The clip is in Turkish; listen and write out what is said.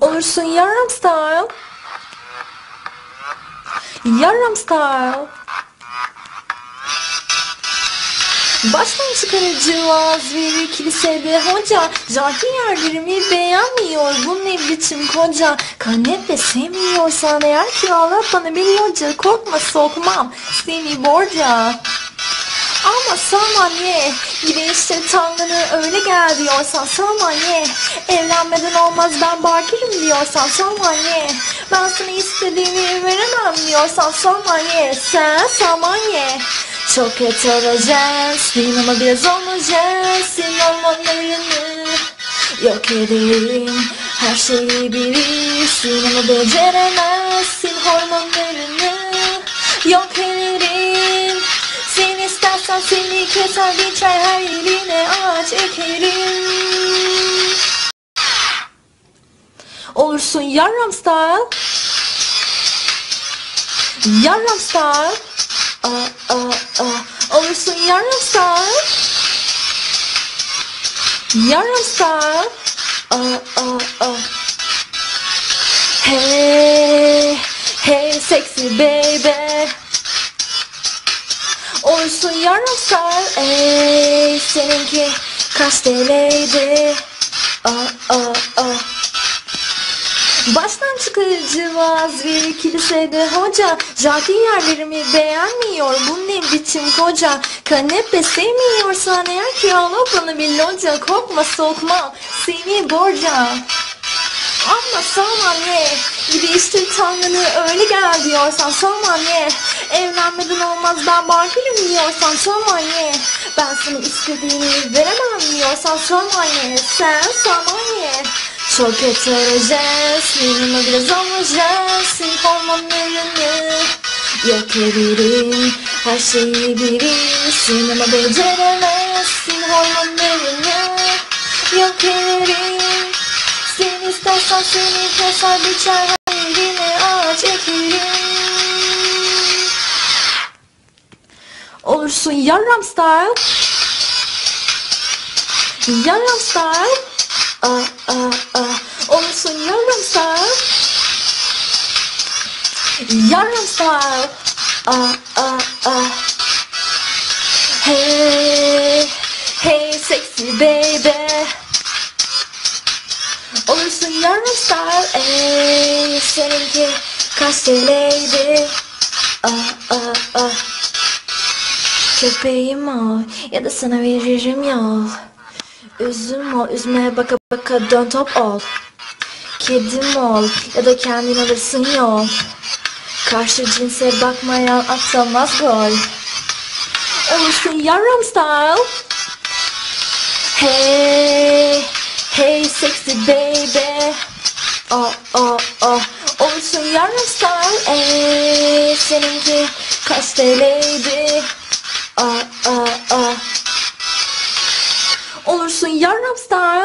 Olursun yarım style. Yarım style. Baştan çıkarıcı vaaz verir kilisede hoca. Janti yerlerimi beğenmiyor. Bu ne biçim koca? Kanepe sevmiyorsan eğer ki Allah bana bir loca Korkma sokmam. Seni borca ama samanye gibi işte Tanrı'nı öyle gel diyorsan samanye Evlenmeden olmaz ben bakirim diyorsan samanye Ben sana istediğimi veremem diyorsan samanye Sen samanye çok heterojensin ama biraz homojensin hormonlarını Yok ederim her şeyi bilirsin ama beceremezsin hormonlarını. Yok ederim sen istersen seni keser biçer her yerine ağaç ekerim. Olursun yarram style Yarram style Aa, aa, aa. Olursun yarram style Yarram style Aa, aa, aa. Hey, hey sexy baby Olsun yarım star ey seninki kaç TL'ydi Aa, aa, aa. Baştan çıkarıcı vaaz verir kilisede hoca. Jackie yerlerimi beğenmiyor. Bu ne biçim koca Kanepe sevmiyorsan eğer ki al bana bir loca Korkma sokma seni borca ama samanye gibi işte Tanrı'nı öyle gel diyorsan samanye Evlenmeden olmaz ben bakirim diyorsan samanye Ben sana istediğimi veremem diyorsan samanye Sen samanye çok heterojensin ama biraz homojensin hormonlarını Yok ederim her şeyi bilirsin ama beceremezsin. Hormonlarını Yok sen istersen seni keser biçer her yerine ağaç ekerim. Olursun yarram style. Yarram style. Aa, aa, aa. Olursun yarram style. Yarram style. Aa, aa, aa. Hey, hey sexy baby Star ey seninki kaç TL'ydi ah ah ah. Köpeğim ol ya da sana veririm yol. Üzüm ol üzme baka baka dön top ol. Kedim ol ya da kendin alırsın yol. Karşı cinse bakmayan atamaz gol. Olursun yarım style Hey sexy baby. Oh oh oh. Olsun yarım style Ey seninki kaç TL'ydi Oh oh oh. Olursun yarım style